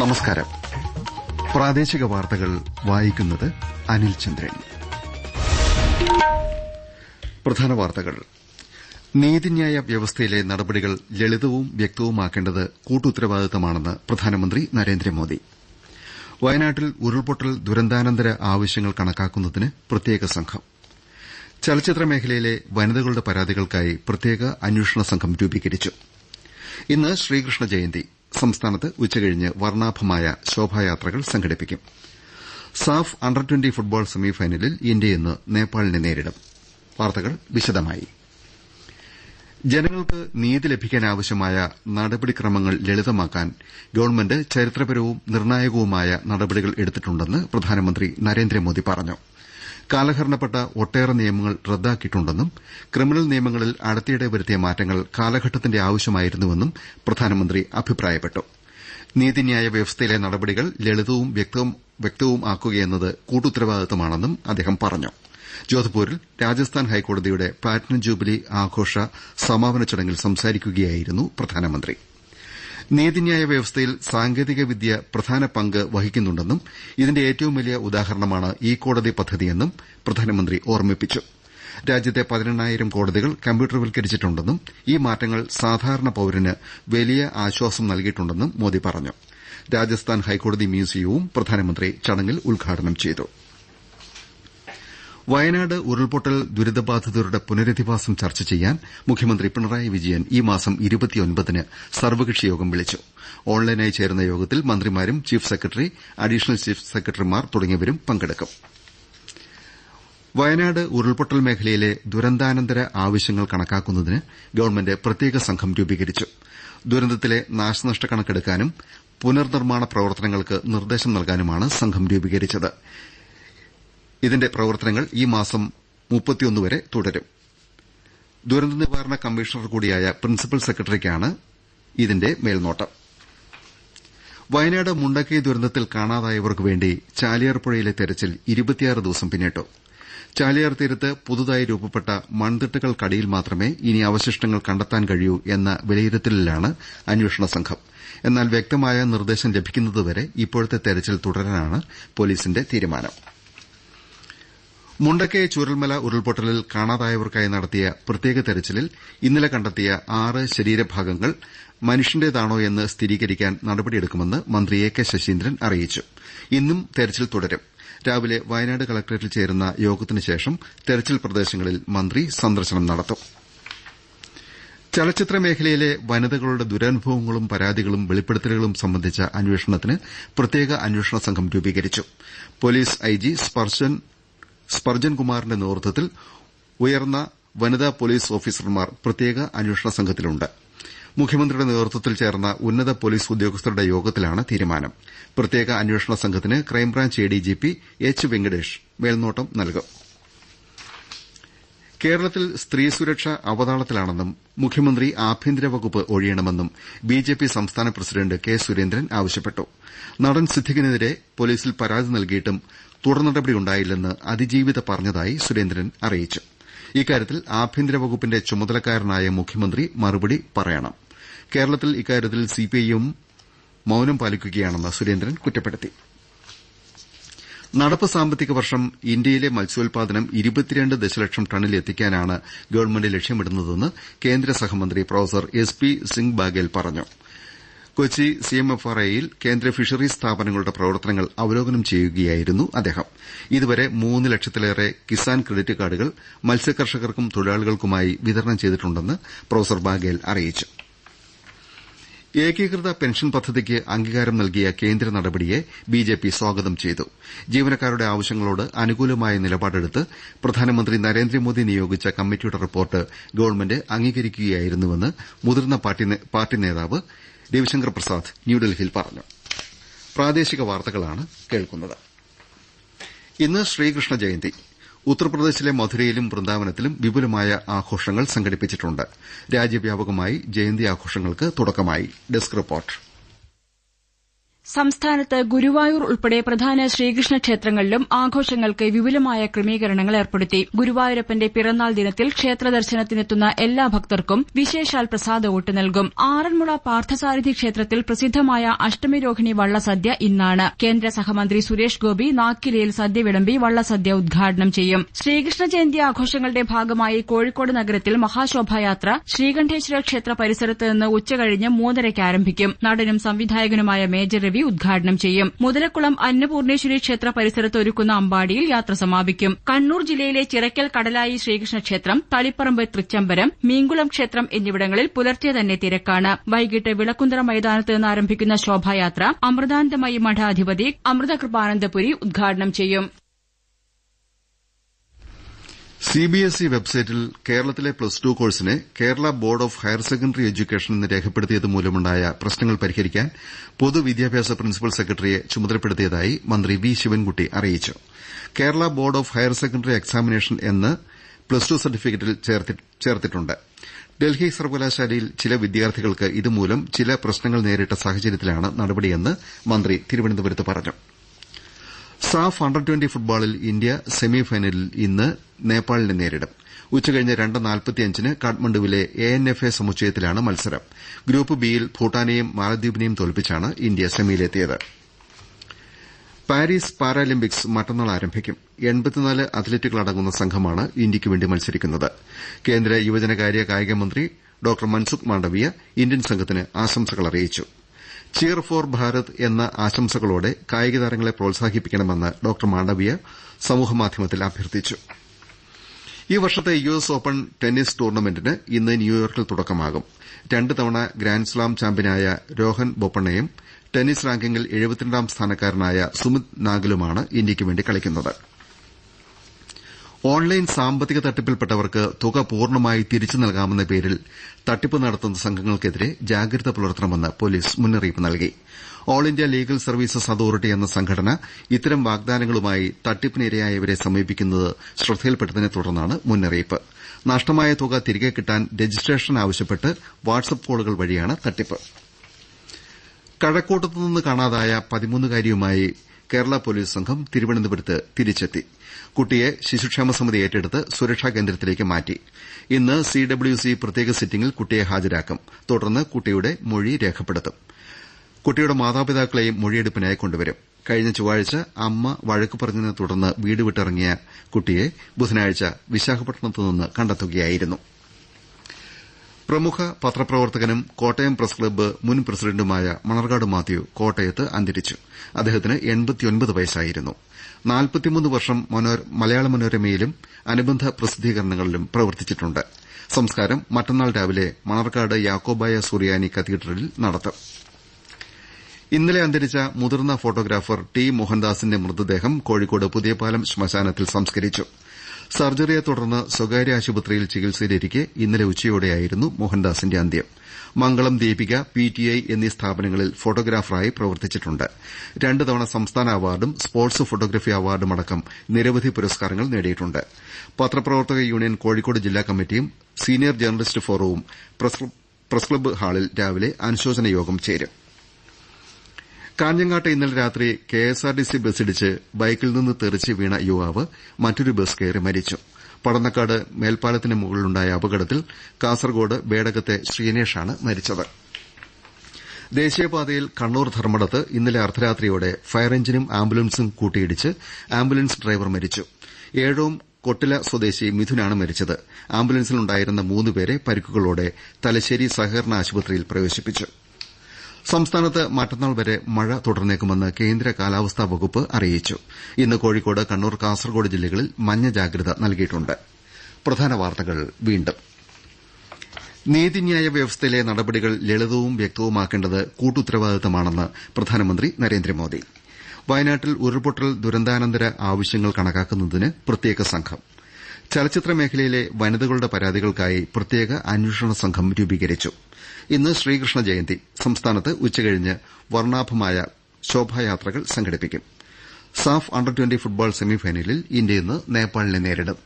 നമസ്കാരം. പ്രാദേശിക വാർത്തകൾ വായിക്കുന്നത് അനിൽ ചന്ദ്രൻ. പ്രധാന വാർത്തകൾ. നീതിന്യായ വ്യവസ്ഥയിലെ നടപടികൾ ലളിതവും വ്യക്തവുമാക്കേണ്ടത് കൂട്ടുത്തരവാദിത്തമാണെന്ന് പ്രധാനമന്ത്രി നരേന്ദ്രമോദി. വയനാട്ടിൽ ഉരുൾപൊട്ടൽ ദുരന്താനന്തര ആവശ്യങ്ങൾ കണക്കാക്കുന്നതിന് പ്രത്യേക സംഘം. ചലച്ചിത്ര മേഖലയിലെ വനിതകളുടെ പരാതികൾക്കായി പ്രത്യേക അന്വേഷണ സംഘം രൂപീകരിച്ചു. ഇന്ന് ശ്രീകൃഷ്ണ ജയന്തി. സംസ്ഥാനത്ത് ഉച്ചകഴിഞ്ഞ് വർണാഭമായ ശോഭായാത്രകൾ സംഘടിപ്പിക്കും. സാഫ് അണ്ടർ ട്വന്റി ഫുട്ബോൾ സെമിഫൈനലിൽ ഇന്ത്യ ഇന്ന് നേപ്പാളിനെ നേരിടും. വാർത്തകൾ വിശദമായി. ജനങ്ങൾക്ക് നീതി ലഭിക്കാനാവശ്യമായ നടപടിക്രമങ്ങൾ ലളിതമാക്കാൻ ഗവൺമെന്റ് ചരിത്രപരവും നിർണായകവുമായ നടപടികൾ എടുത്തിട്ടുണ്ടെന്ന് പ്രധാനമന്ത്രി നരേന്ദ്രമോദി പറഞ്ഞു. കാലഹരണപ്പെട്ട ഒട്ടേറെ നിയമങ്ങൾ റദ്ദാക്കിയിട്ടുണ്ടെന്നും ക്രിമിനൽ നിയമങ്ങളിൽ അടുത്തിടെ വരുത്തിയ മാറ്റങ്ങൾ കാലഘട്ടത്തിന്റെ ആവശ്യമായിരുന്നുവെന്നും പ്രധാനമന്ത്രി അഭിപ്രായപ്പെട്ടു. നീതിന്യായ വ്യവസ്ഥയിലെ നടപടികൾ ലളിതവും വ്യക്തവും ആക്കുകയെന്നത് കൂട്ടുത്തരവാദിത്തമാണെന്നും അദ്ദേഹം പറഞ്ഞു. ജോധ്പൂരിൽ രാജസ്ഥാൻ ഹൈക്കോടതിയുടെ പ്ലാറ്റിനം ജൂബിലി ആഘോഷ സമാപന ചടങ്ങിൽ സംസാരിക്കുകയായിരുന്നു പ്രധാനമന്ത്രി. നീതിന്യായ വ്യവസ്ഥയിൽ സാങ്കേതിക വിദ്യ പ്രധാന പങ്ക് വഹിക്കുന്നുണ്ടെന്നും ഇതിന്റെ ഏറ്റവും വലിയ ഉദാഹരണമാണ് ഇ കോടതി പദ്ധതിയെന്നും പ്രധാനമന്ത്രി ഓർമ്മിപ്പിച്ചു. രാജ്യത്തെ പതിനെണ്ണായിരം കോടതികൾ കമ്പ്യൂട്ടർവൽക്കരിച്ചിട്ടുണ്ടെന്നും ഈ മാറ്റങ്ങൾ സാധാരണ പൌരന് വലിയ ആശ്വാസം നൽകിയിട്ടുണ്ടെന്നും മോദി പറഞ്ഞു. രാജസ്ഥാൻ ഹൈക്കോടതി മ്യൂസിയവും പ്രധാനമന്ത്രി ചടങ്ങിൽ ഉദ്ഘാടനം ചെയ്തു. വയനാട് ഉരുൾപൊട്ടൽ ദുരിതബാധിതരുടെ പുനരധിവാസം ചർച്ച ചെയ്യാൻ മുഖ്യമന്ത്രി പിണറായി വിജയൻ ഈ മാസം ന് സർവകക്ഷി യോഗം വിളിച്ചു. ഓൺലൈനായി ചേരുന്ന യോഗത്തിൽ മന്ത്രിമാരും ചീഫ് സെക്രട്ടറി അഡീഷണൽ ചീഫ് സെക്രട്ടറിമാർ തുടങ്ങിയവരും പങ്കെടുക്കും. വയനാട് ഉരുൾപൊട്ടൽ മേഖലയിലെ ദുരന്താനന്തര ആവശ്യങ്ങൾ കണക്കാക്കുന്നതിന് ഗവൺമെന്റ് പ്രത്യേക സംഘം രൂപീകരിച്ചു. ദുരന്തത്തിലെ നാശനഷ്ട കണക്കെടുക്കാനും പുനർനിർമ്മാണ പ്രവർത്തനങ്ങൾക്ക് നിർദ്ദേശം നൽകാനുമാണ് സംഘം രൂപീകരിച്ചത്. ഇതിന്റെ പ്രവർത്തനങ്ങൾ ഈ മാസം വരെ തുടരും. ദുരന്ത നിവാരണ കമ്മീഷണർ കൂടിയായ പ്രിൻസിപ്പൽ സെക്രട്ടറിക്കാണ് ഇതിന്റെ മേൽനോട്ടം. വയനാട് മുണ്ടക്കൈ ദുരന്തത്തിൽ കാണാതായവർക്കു വേണ്ടി ചാലിയാർ പുഴയിലെ തെരച്ചിൽ ദിവസം പിന്നിട്ടു. ചാലിയാർ തീരത്ത് പുതുതായി രൂപപ്പെട്ട മൺതിട്ടകൾക്കടിയിൽ മാത്രമേ ഇനി അവശിഷ്ടങ്ങൾ കണ്ടെത്താൻ കഴിയൂ എന്ന വിലയിരുത്തലിലാണ് അന്വേഷണ സംഘം. എന്നാൽ വ്യക്തമായ നിർദ്ദേശം ലഭിക്കുന്നതുവരെ ഇപ്പോഴത്തെ തെരച്ചിൽ തുടരാനാണ് പോലീസിന്റെ തീരുമാനം. മുണ്ടക്കൈ ചൂരൽമല ഉരുൾപൊട്ടലിൽ കാണാതായവർക്കായി നടത്തിയ പ്രത്യേക തെരച്ചിലിൽ ഇന്നലെ കണ്ടെത്തിയ ആറ് ശരീരഭാഗങ്ങൾ മനുഷ്യന്റേതാണോ മനുഷ്യന്റേതാണോയെന്ന് സ്ഥിരീകരിക്കാൻ നടപടിയെടുക്കുമെന്ന് മന്ത്രി എ കെ ശശീന്ദ്രൻ അറിയിച്ചു. ഇന്നും തെരച്ചിൽ തുടരും. രാവിലെ വയനാട് കളക്ടറേറ്റിൽ ചേരുന്ന യോഗത്തിന് ശേഷം തെരച്ചിൽ പ്രദേശങ്ങളിൽ മന്ത്രി സന്ദർശനം നടത്തും. ചലച്ചിത്ര മേഖലയിലെ വനിതകളുടെ ദുരനുഭവങ്ങളും പരാതികളും വെളിപ്പെടുത്തലുകളും സംബന്ധിച്ച അന്വേഷണത്തിന് പ്രത്യേക അന്വേഷണ സംഘം രൂപീകരിച്ചു. പോലീസ് ഐജി സ്പർജൻ കുമാറിന്റെ നേതൃത്വത്തിൽ ഉയർന്ന വനിതാ പോലീസ് ഓഫീസർമാർ പ്രത്യേക അന്വേഷണ സംഘത്തിലുണ്ട്. മുഖ്യമന്ത്രിയുടെ നേതൃത്വത്തിൽ ചേർന്ന ഉന്നത പോലീസ് ഉദ്യോഗസ്ഥരുടെ യോഗത്തിലാണ് തീരുമാനം. പ്രത്യേക അന്വേഷണ സംഘത്തിന് ക്രൈംബ്രാഞ്ച് എഡിജിപി എച്ച് വെങ്കടേഷ് മേൽനോട്ടം നൽകും. കേരളത്തിൽ സ്ത്രീ സുരക്ഷ അവതാളത്തിലാണെന്നും മുഖ്യമന്ത്രി ആഭ്യന്തര വകുപ്പ് ഒഴിയണമെന്നും ബിജെപി സംസ്ഥാന പ്രസിഡന്റ് കെ സുരേന്ദ്രൻ ആവശ്യപ്പെട്ടു. നടൻ സിദ്ദിഖിനെതിരെ പൊലീസിൽ പരാതി നൽകിയിട്ടും തുടർ നടപടിയുണ്ടായില്ലെന്ന് അതിജീവിത പറഞ്ഞതായി സുരേന്ദ്രൻ അറിയിച്ചു. ഇക്കാര്യത്തിൽ ആഭ്യന്തര വകുപ്പിന്റെ ചുമതലക്കാരനായ മുഖ്യമന്ത്രി മറുപടി പറയണം. കേരളത്തിൽ ഇക്കാര്യത്തിൽ സിപിഐഎം മൌനം പാലിക്കുകയാണെന്ന് സുരേന്ദ്രൻ കുറ്റപ്പെടുത്തി. നടപ്പ് സാമ്പത്തിക വർഷം ഇന്ത്യയിലെ മത്സ്യോത്പാദനം ഇരുപത്തിരണ്ട് ദശലക്ഷം ടണ്ണിൽ എത്തിക്കാനാണ് ഗവൺമെന്റ് ലക്ഷ്യമിടുന്നതെന്ന് കേന്ദ്ര സഹമന്ത്രി professor S P Singh Baghel പറഞ്ഞു. കൊച്ചി സിഎംഎഫ്ആർഐയിൽ കേന്ദ്ര ഫിഷറീസ് സ്ഥാപനങ്ങളുടെ പ്രവർത്തനങ്ങൾ അവലോകനം ചെയ്യുകയായിരുന്നു അദ്ദേഹം. ഇതുവരെ മൂന്ന് ലക്ഷത്തിലേറെ കിസാൻ ക്രെഡിറ്റ് കാർഡുകൾ മത്സ്യകർഷകർക്കും തൊഴിലാളികൾക്കുമായി വിതരണം ചെയ്തിട്ടുണ്ടെന്ന് പ്രൊഫസർ ബാഗേൽ അറിയിച്ചു. ഏകീകൃത പെൻഷൻ പദ്ധതിക്ക് അംഗീകാരം നൽകിയ കേന്ദ്ര നടപടിയെ ബിജെപി സ്വാഗതം ചെയ്തു. ജീവനക്കാരുടെ ആവശ്യങ്ങളോട് അനുകൂലമായ നിലപാടെടുത്ത് പ്രധാനമന്ത്രി നരേന്ദ്രമോദി നിയോഗിച്ച കമ്മിറ്റിയുടെ റിപ്പോർട്ട് ഗവൺമെന്റ് അംഗീകരിക്കുകയായിരുന്നുവെന്ന് മുതിർന്ന പാർട്ടി നേതാവ് രവിശങ്കർ പ്രസാദ് ന്യൂഡൽഹിയിൽ പറഞ്ഞു. ഇന്ന് ശ്രീകൃഷ്ണ ജയന്തി. ഉത്തർപ്രദേശിലെ മധുരയിലും വൃന്ദാവനത്തിലും വിപുലമായ ആഘോഷങ്ങൾ സംഘടിപ്പിച്ചിട്ടുണ്ട്. രാജ്യവ്യാപകമായി ജയന്തി ആഘോഷങ്ങൾക്ക് തുടക്കമായി. Desk report. സംസ്ഥാനത്ത് ഗുരുവായൂർ ഉൾപ്പെടെ പ്രധാന ശ്രീകൃഷ്ണ ക്ഷേത്രങ്ങളിലും ആഘോഷങ്ങൾക്ക് വിപുലമായ ക്രമീകരണങ്ങൾ ഏർപ്പെടുത്തി. ഗുരുവായൂരപ്പന്റെ പിറന്നാൾ ദിനത്തിൽ ക്ഷേത്ര ദർശനത്തിനെത്തുന്ന എല്ലാ ഭക്തർക്കും വിശേഷാൽ പ്രസാദവോട്ട് നൽകും. ആറന്മുള പാർത്ഥസാരഥി ക്ഷേത്രത്തിൽ പ്രസിദ്ധമായ അഷ്ടമിരോഹിണി വള്ളസദ്യ ഇന്നാണ്. കേന്ദ്ര സഹമന്ത്രി സുരേഷ് ഗോപി നാക്കിലയിൽ സദ്യ വിളമ്പി വള്ളസദ്യ ഉദ്ഘാടനം ചെയ്യും. ശ്രീകൃഷ്ണ ജയന്തി ആഘോഷങ്ങളുടെ ഭാഗമായി കോഴിക്കോട് നഗരത്തിൽ മഹാശോഭായാത്ര ശ്രീകണ്ഠേശ്വര ക്ഷേത്ര പരിസരത്ത് നിന്ന് ഉച്ചകഴിഞ്ഞ് മൂന്നരയ്ക്ക് ആരംഭിക്കും. നടനും സംവിധായകനുമായ മേജർ രവി ഉദ്ഘാടനം ചെയ്യും. മുതലക്കുളം അന്നപൂർണേശ്വരി ക്ഷേത്ര പരിസരത്ത് ഒരുക്കുന്ന അമ്പാടിയിൽ യാത്ര സമാപിക്കും. കണ്ണൂർ ജില്ലയിലെ ചിറക്കൽ കടലായി ശ്രീകൃഷ്ണ ക്ഷേത്രം തളിപ്പറമ്പ് തൃച്ചംബരം മീങ്കുളം ക്ഷേത്രം എന്നിവിടങ്ങളിൽ പുലർച്ചെ തന്നെ തിരക്കാണ്. വൈകിട്ട് വിളക്കുന്തറ മൈതാനത്ത് നിന്ന് ആരംഭിക്കുന്ന ശോഭായാത്ര അമൃതാനന്ദമയി മഠാധിപതി അമൃതകൃപാനന്ദപുരി ഉദ്ഘാടനം ചെയ്യും. സിബിഎസ്ഇ വെബ്സൈറ്റിൽ കേരളത്തിലെ പ്ലസ് ടു കോഴ്സിനെ Kerala board of higher secondary education എന്ന് രേഖപ്പെടുത്തിയത് മൂലമുണ്ടായ പ്രശ്നങ്ങൾ പരിഹരിക്കാൻ പൊതുവിദ്യാഭ്യാസ പ്രിൻസിപ്പൽ സെക്രട്ടറിയെ ചുമതലപ്പെടുത്തിയതായി മന്ത്രി വി ശിവൻകുട്ടി അറിയിച്ചു. Kerala board of higher secondary examination എന്ന് പ്ലസ് ടു സർട്ടിഫിക്കറ്റിൽ ചേർത്തിട്ടുണ്ട്. ഡൽഹി സർവകലാശാലയിൽ ചില വിദ്യാർത്ഥികൾക്ക് ഇതുമൂലം ചില പ്രശ്നങ്ങൾ നേരിട്ട സാഹചര്യത്തിലാണ് നടപടിയെന്ന് മന്ത്രി തിരുവനന്തപുരത്ത് പറഞ്ഞു. സാഫ് അണ്ടർ ട്വന്റി ഫുട്ബോളിൽ ഇന്ത്യ സെമി ഫൈനലിൽ ഇന്ന് നേപ്പാളിനെ നേരിടും. ഉച്ചകഴിഞ്ഞ് രണ്ട് നാൽപ്പത്തിയഞ്ചിന് കാഠ്മണ്ഡുവിലെ എ എൻ എഫ് എ സമുച്ചയത്തിലാണ് മത്സരം. ഗ്രൂപ്പ് ബിയിൽ ഭൂട്ടാനെയും മാലദ്വീപിനെയും തോൽപ്പിച്ചാണ് ഇന്ത്യ സെമിയിലെത്തിയത്. പാരീസ് പാരാലിമ്പിക്സ് മറ്റന്നാൾ ആരംഭിക്കും. അത്ലറ്റുകളടങ്ങുന്ന സംഘമാണ് ഇന്ത്യയ്ക്കുവേണ്ടി മത്സരിക്കുന്നത്. കേന്ദ്ര യുവജനകാര്യ കായിക മന്ത്രി ഡോക്ടർ മൻസുഖ് മാണ്ഡവ്യ ഇന്ത്യൻ സംഘത്തിന് ആശംസകൾ അറിയിച്ചു. ചിയർ ഫോർ ഭാരത് എന്ന ആശംസകളോടെ കായിക താരങ്ങളെ പ്രോത്സാഹിപ്പിക്കണമെന്ന് ഡോക്ടർ മാണ്ഡവ്യ സമൂഹമാധ്യമത്തിൽ അഭ്യർത്ഥിച്ചു. ഈ വർഷത്തെ യു എസ് ഓപ്പൺ ടെന്നീസ് ടൂർണമെന്റിന് ഇന്ന് ന്യൂയോർക്കിൽ തുടക്കമാകും. രണ്ട് തവണ ഗ്രാൻഡ്സ്ലാം ചാമ്പ്യനായ രോഹൻ ബൊപ്പണ്ണയും ടെന്നീസ് റാങ്കിങ്ങിൽ എഴുപത്തിരണ്ടാം സ്ഥാനക്കാരനായ സുമിത് നാഗലുമാണ് ഇന്ത്യയ്ക്കുവേണ്ടി കളിക്കുന്നത്. ഓൺലൈൻ സാമ്പത്തിക തട്ടിപ്പിൽപ്പെട്ടവർക്ക് തുക പൂർണമായി തിരിച്ചു നൽകാമെന്ന പേരിൽ തട്ടിപ്പ് നടത്തുന്ന സംഘങ്ങൾക്കെതിരെ ജാഗ്രത പുലർത്തണമെന്ന് പോലീസ് മുന്നറിയിപ്പ് നൽകി. All India legal services authority എന്ന സംഘടന ഇത്തരം വാഗ്ദാനങ്ങളുമായി തട്ടിപ്പിനിരയായവരെ സമീപിക്കുന്നത് ശ്രദ്ധയിൽപ്പെട്ടതിനെ തുടർന്നാണ് മുന്നറിയിപ്പ്. നഷ്ടമായ തുക തിരികെ കിട്ടാൻ രജിസ്ട്രേഷൻ ആവശ്യപ്പെട്ട് വാട്സ്ആപ്പ് കോളുകൾ വഴിയാണ് തട്ടിപ്പ്. കഴക്കൂട്ടത്തുനിന്ന് കാണാതായ പതിമൂന്നുകാരിയുമായി കേരള പോലീസ് സംഘം തിരുവനന്തപുരത്ത് തിരിച്ചെത്തി. കുട്ടിയെ ശിശുക്ഷേമ സമിതി ഏറ്റെടുത്ത് സുരക്ഷാ കേന്ദ്രത്തിലേക്ക് മാറ്റി. ഇന്ന് സി ഡബ്ല്യു സി പ്രത്യേക സിറ്റിംഗിൽ കുട്ടിയെ ഹാജരാക്കും. തുടർന്ന് കുട്ടിയുടെ മൊഴി രേഖപ്പെടുത്തും. കുട്ടിയുടെ മാതാപിതാക്കളെയും മൊഴിയെടുപ്പിനായി കൊണ്ടുവരും. കഴിഞ്ഞ ചൊവ്വാഴ്ച അമ്മ വഴക്ക് പറഞ്ഞതിനെ തുടർന്ന് വീട് വിട്ടിറങ്ങിയ കുട്ടിയെ ബുധനാഴ്ച വിശാഖപട്ടണത്ത് നിന്ന് കണ്ടെത്തുകയായിരുന്നു. പ്രമുഖ പത്രപ്രവർത്തകനും കോട്ടയം പ്രസ് ക്ലബ്ബ് മുൻ പ്രസിഡന്റുമായ മണർകാട് മാത്യു കോട്ടയത്ത് അന്തരിച്ചു. അദ്ദേഹത്തിന് വയസ്സായിരുന്നു. വർഷം മലയാള മനോരമയിലും അനുബന്ധ പ്രസിദ്ധീകരണങ്ങളിലും പ്രവർത്തിച്ചിട്ടുണ്ട്. സംസ്കാരം മറ്റന്നാൾ രാവിലെ മണർകാട് യാക്കോബായ സുറിയാനി കത്തീഡ്രലിൽ നടത്തും. ഇന്നലെ അന്തരിച്ച മുതിർന്ന ഫോട്ടോഗ്രാഫർ ടി മോഹൻദാസിന്റെ മൃതദേഹം കോഴിക്കോട് പുതിയപാലം ശ്മശാനത്തിൽ സംസ്കരിച്ചു. സർജറിയെ തുടർന്ന് സ്വകാര്യ ആശുപത്രിയിൽ ചികിത്സയിലിരിക്കെ ഇന്നലെ ഉച്ചയോടെയായിരുന്നു മോഹൻദാസിന്റെ അന്ത്യം. മംഗളം ദീപിക പിടിഐ എന്നീ സ്ഥാപനങ്ങളിൽ ഫോട്ടോഗ്രാഫറായി പ്രവർത്തിച്ചിട്ടുണ്ട്. രണ്ട് തവണ സംസ്ഥാന അവാർഡും സ്പോർട്സ് ഫോട്ടോഗ്രഫി അവാർഡുമടക്കം നിരവധി പുരസ്കാരങ്ങൾ നേടിയിട്ടുണ്ട്. പത്രപ്രവർത്തക യൂണിയൻ കോഴിക്കോട് ജില്ലാ കമ്മിറ്റിയും സീനിയർ ജേർണലിസ്റ്റ് ഫോറവും പ്രസ് ക്ലബ്ബ് ഹാളിൽ രാവിലെ അനുശോചന യോഗം ചേരും. കാഞ്ഞങ്ങാട്ട് ഇന്നലെ രാത്രി കെഎസ്ആർടിസി ബസ്സിടിച്ച് ബൈക്കിൽ നിന്ന് തെറിച്ച് വീണ യുവാവ് മറ്റൊരു ബസ് കയറി മരിച്ചു. പടന്നക്കാട് മേൽപ്പാലത്തിന് മുകളിലുണ്ടായ അപകടത്തിൽ കാസർകോട് ബേഡകത്തെ ശ്രീനേഷാണ് മരിച്ചത്. ദേശീയപാതയിൽ കണ്ണൂർ ധർമ്മടത്ത് ഇന്നലെ അർദ്ധരാത്രിയോടെ ഫയർ എഞ്ചിനും ആംബുലൻസും കൂട്ടിയിടിച്ച് ആംബുലൻസ് ഡ്രൈവർ മരിച്ചു. ഏഴോം കൊട്ടില സ്വദേശി മിഥുനാണ് മരിച്ചത്. ആംബുലൻസിലുണ്ടായിരുന്ന മൂന്നുപേരെ പരിക്കുകളോടെ തലശ്ശേരി സഹകരണ ആശുപത്രിയിൽ പ്രവേശിപ്പിച്ചു. സംസ്ഥാനത്ത് മറ്റന്നാൾ വരെ മഴ തുടർന്നേക്കുമെന്ന് കേന്ദ്ര കാലാവസ്ഥാ വകുപ്പ് അറിയിച്ചു. ഇന്ന് കോഴിക്കോട് കണ്ണൂർ കാസർകോട് ജില്ലകളിൽ മഞ്ഞ ജാഗ്രത നൽകിയിട്ടുണ്ട്. നീതിന്യായ വ്യവസ്ഥയിലെ നടപടികൾ ലളിതവും വ്യക്തവുമാക്കേണ്ടത് കൂട്ടുത്തരവാദിത്തമാണെന്ന് പ്രധാനമന്ത്രി നരേന്ദ്രമോദി. വയനാട്ടിൽ ഉരുൾപൊട്ടൽ ദുരന്താനന്തര ആവശ്യങ്ങൾ കണക്കാക്കുന്നതിന് പ്രത്യേക സംഘം. ചലച്ചിത്ര മേഖലയിലെ വനിതകളുടെ പരാതികൾക്കായി പ്രത്യേക അന്വേഷണ സംഘം രൂപീകരിച്ചു. ഇന്ന് ശ്രീകൃഷ്ണ ജയന്തി. സംസ്ഥാനത്ത് ഉച്ചകഴിഞ്ഞ് വർണാഭമായ ശോഭായാത്രകൾ സംഘടിപ്പിക്കും. സാഫ് അണ്ടർ ട്വന്റി ഫുട്ബോൾ സെമിഫൈനലിൽ ഇന്ത്യ ഇന്ന് നേപ്പാളിനെ നേരിടും.